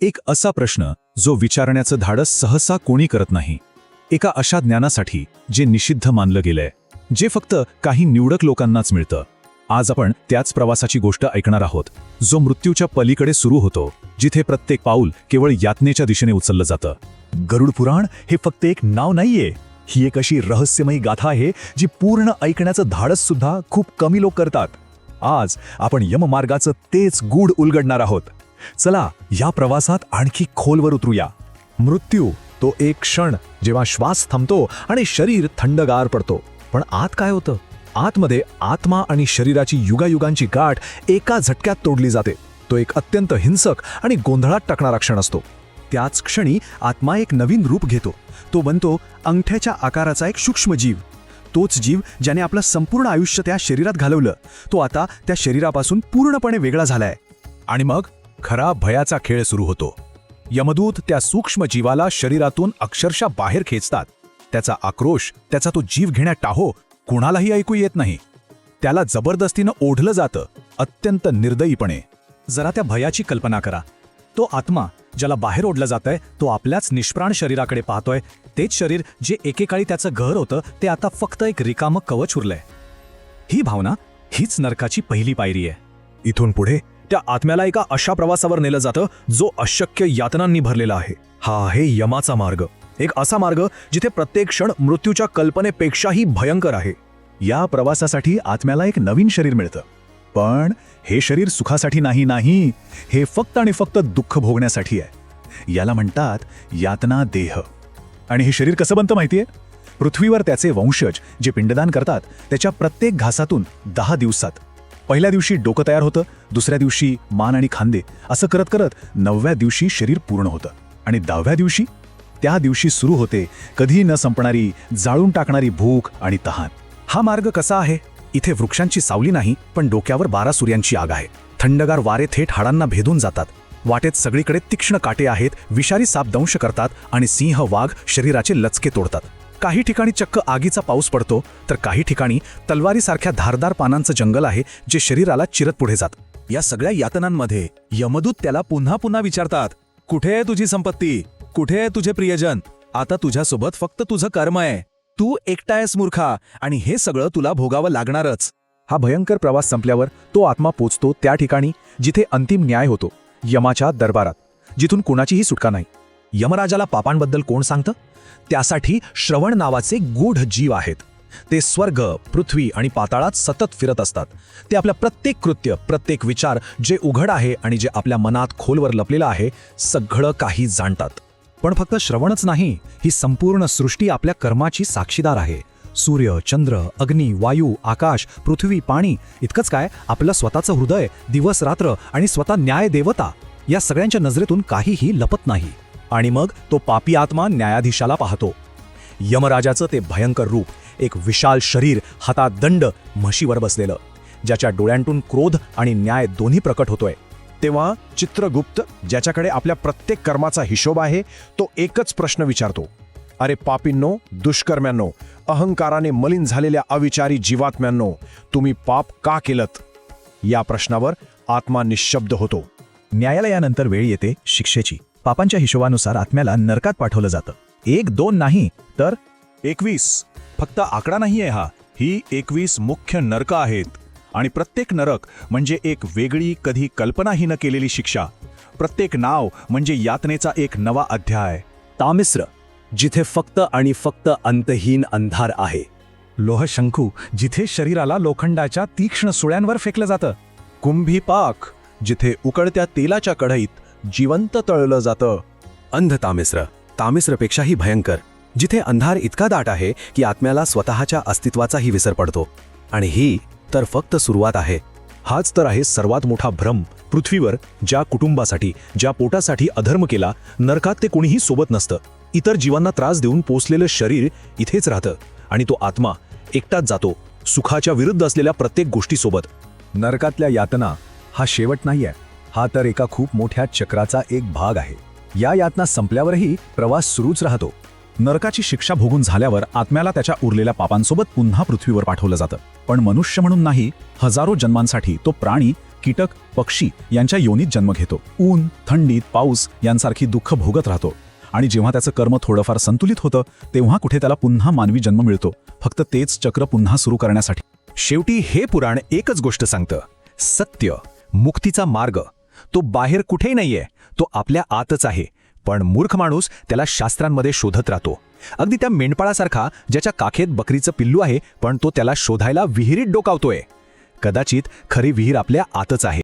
एक असा प्रश्न जो विचारण्याचं धाडस सहसा कोणी करत नाही. एका अशा ज्ञानासाठी जे निषिद्ध मानलं गेलंय. जे फक्त काही निवडक लोकांनाच मिळतं. आज आपण त्याच प्रवासाची गोष्ट ऐकणार आहोत जो मृत्यूच्या पलीकडे सुरू होतो जिथे प्रत्येक पाऊल केवळ यातनेच्या दिशेने उचललं जातं. गरुड पुराण हे फक्त एक नाव नाहीये. ही एक अशी रहस्यमयी गाथा आहे जी पूर्ण ऐकण्याचं धाडस सुद्धा खूप कमी लोक करतात. आज आपण यममार्गाचं तेच गूढ उलगडणार आहोत. चला या प्रवासात आणखी खोलवर उतरूया. मृत्यू तो एक क्षण जेव्हा श्वास थांबतो आणि शरीर थंडगार पडतो. पण आत काय होतं? आतमध्ये आत्मा आणि शरीराची युगायुगांची गाठ एका झटक्यात तोडली जाते. तो एक अत्यंत हिंसक आणि गोंधळात टाकणारा क्षण असतो. त्याच क्षणी आत्मा एक नवीन रूप घेतो. तो बनतो अंगठ्याच्या आकाराचा एक सूक्ष्म जीव. तोच जीव ज्याने आपलं संपूर्ण आयुष्य त्या शरीरात घालवलं तो आता त्या शरीरापासून पूर्णपणे वेगळा झालाय. आणि मग? खरा भयाचा खेळ सुरू होतो. यमदूत त्या सूक्ष्म जीवाला शरीरातून अक्षरशः बाहेर खेचतात. त्याचा आक्रोश त्याचा तो जीव घेण्या टाहो कुणालाही ऐकू येत नाही. त्याला जबरदस्तीनं ओढलं जातं अत्यंत निर्दयीपणे. जरा त्या भयाची कल्पना करा. तो आत्मा ज्याला बाहेर ओढलं जात आहे तो आपल्याच निष्प्राण शरीराकडे पाहतोय. तेच शरीर जे एकेकाळी त्याचं घर होतं ते आता फक्त एक रिकामं कवच उरलंय. ही भावना हीच नरकाची पहिली पायरी आहे. इथून पुढे त्या आत्म्याला एका अशा प्रवासावर नेलं जातं जो अशक्य यातनांनी भरलेला आहे. हा आहे यमाचा मार्ग. एक असा मार्ग जिथे प्रत्येक क्षण मृत्यूच्या कल्पनेपेक्षाही भयंकर आहे. या प्रवासासाठी आत्म्याला एक नवीन शरीर मिळतं. पण हे शरीर सुखासाठी नाही नाही हे फक्त आणि फक्त दुःख भोगण्यासाठी आहे. याला म्हणतात यातना देह. आणि हे शरीर कसं बनतं माहितीये? पृथ्वीवर त्याचे वंशज जे पिंडदान करतात त्याच्या प्रत्येक घासातून दहा दिवसात पहिल्या दिवशी डोकं तयार होतं दुसऱ्या दिवशी मान आणि खांदे. असं करत करत नवव्या दिवशी शरीर पूर्ण होतं. आणि दहाव्या दिवशी? त्या दिवशी सुरू होते कधी न संपणारी जाळून टाकणारी भूक आणि तहान. हा मार्ग कसा आहे? इथे वृक्षांची सावली नाही पण डोक्यावर बारा सूर्यांची आग आहे. थंडगार वारे थेट हाडांना भेदून जातात. वाटेत सगळीकडे तीक्ष्ण काटे आहेत विषारी साप दंश करतात आणि सिंह वाघ शरीराचे लचके तोडतात. काही ठिकाणी चक्क आगीचा पाऊस पडतो तर काही ठिकाणी तलवारीसारख्या धारदार पानांचं जंगल आहे जे शरीराला चिरत पुढे जात. या सगळ्या यातनांमध्ये यमदूत त्याला पुन्हा पुन्हा विचारतात कुठे आहे तुझी संपत्ती? कुठे आहे तुझे प्रियजन? आता तुझ्यासोबत फक्त तुझं कर्म आहे. तू एकटा आहेस मूर्खा आणि हे सगळं तुला भोगावं लागणारच. हा भयंकर प्रवास संपल्यावर तो आत्मा पोचतो त्या ठिकाणी जिथे अंतिम न्याय होतो यमाच्या दरबारात जिथून कुणाचीही सुटका नाही. यमराजाला पापांबद्दल कोण सांगतं? त्यासाठी श्रवण नावाचे गूढ जीव आहेत. ते स्वर्ग पृथ्वी आणि पाताळात सतत फिरत असतात. ते आपल्या प्रत्येक कृत्य प्रत्येक विचार जे उघड आहे आणि जे आपल्या मनात खोलवर लपलेलं आहे सगळं काही जाणतात. पण फक्त श्रवणच नाही ही संपूर्ण सृष्टी आपल्या कर्माची साक्षीदार आहे. सूर्य चंद्र अग्नी वायू आकाश पृथ्वी पाणी इतकंच काय? आपलं स्वतःचं हृदय दिवस रात्र आणि स्वतः न्याय देवता या सगळ्यांच्या नजरेतून काहीही लपत नाही. आणि मग तो पापी आत्मा न्यायाधीशाला पाहतो. यमराजाचं ते भयंकर रूप एक विशाल शरीर हातात दंड म्हशीवर बसलेलं ज्याच्या डोळ्यांतून क्रोध आणि न्याय दोन्ही प्रकट होतोय. तेव्हा चित्रगुप्त ज्याच्याकडे आपल्या प्रत्येक कर्माचा हिशोब आहे तो एकच प्रश्न विचारतो. अरे पापींनो दुष्कर्म्यांनो अहंकाराने मलिन झालेल्या अविचारी जीवात्म्यांनो तुम्ही पाप का केलत? या प्रश्नावर आत्मा निशब्द होतो. न्यायालयानंतर वेळ येते शिक्षेची. पापांच्या हिशोबानुसार आत्म्याला नरकात पाठवलं जातं. एक दोन नाही तर एकवीस. फक्त आकडा नाहीये हा. ही एकवीस मुख्य नरक आहेत. आणि प्रत्येक नरक म्हणजे एक वेगळी कधी कल्पनाही न केलेली शिक्षा. प्रत्येक नाव म्हणजे यातनेचा एक नवा अध्याय. तामिश्र जिथे फक्त आणि फक्त अंतहीन अंधार आहे. लोहशंखू जिथे शरीराला लोखंडाच्या तीक्ष्ण सुळ्यांवर फेकलं जातं. कुंभी पाक जिथे उकळत्या तेलाच्या कढईत जिवंत तळलं जातं. अंध तामिस्र. तामिस्रपेक्षाही भयंकर. जिथे अंधार इतका दाट आहे की आत्म्याला स्वतःच्या अस्तित्वाचाही विसर पडतो. आणि ही तर फक्त सुरुवात आहे. हाच तर आहे सर्वात मोठा भ्रम पृथ्वीवर ज्या कुटुंबासाठी ज्या पोटासाठी अधर्म केला नरकात ते कोणीही सोबत नसतं. इतर जीवांना त्रास देऊन पोचलेलं शरीर इथेच राहतं. आणि तो आत्मा एकटाच जातो सुखाच्या विरुद्ध असलेल्या प्रत्येक गोष्टीसोबत. नरकातल्या यातना हा शेवट नाही आहे हा तर एका खूप मोठ्या चक्राचा एक भाग आहे. या यातना संपल्यावरही प्रवास सुरूच राहतो. नरकाची शिक्षा भोगून झाल्यावर आत्म्याला त्याच्या उरलेल्या पापांसोबत पुन्हा पृथ्वीवर पाठवलं जातं. पण मनुष्य म्हणून नाही हजारो जन्मांसाठी तो प्राणी कीटक पक्षी यांच्या योनीत जन्म घेतो. ऊन थंडीत पाऊस यांसारखी दुःख भोगत राहतो. आणि जेव्हा त्याचं कर्म थोडंफार संतुलित होतं तेव्हा कुठे त्याला पुन्हा मानवी जन्म मिळतो. फक्त तेच चक्र पुन्हा सुरू करण्यासाठी. शेवटी हे पुराण एकच गोष्ट सांगतं. सत्य मुक्तीचा मार्ग. तो बाहेर कुठेही नाहीये. तो आपल्या आतच आहे. पण मूर्ख माणूस त्याला शास्त्रांमध्ये शोधत राहतो. अगदी त्या मेंढपाळासारखा ज्याच्या काखेत बकरीचं पिल्लू आहे पण तो त्याला शोधायला विहिरीत डोकावतोय. कदाचित खरी विहीर आपल्या आतच आहे.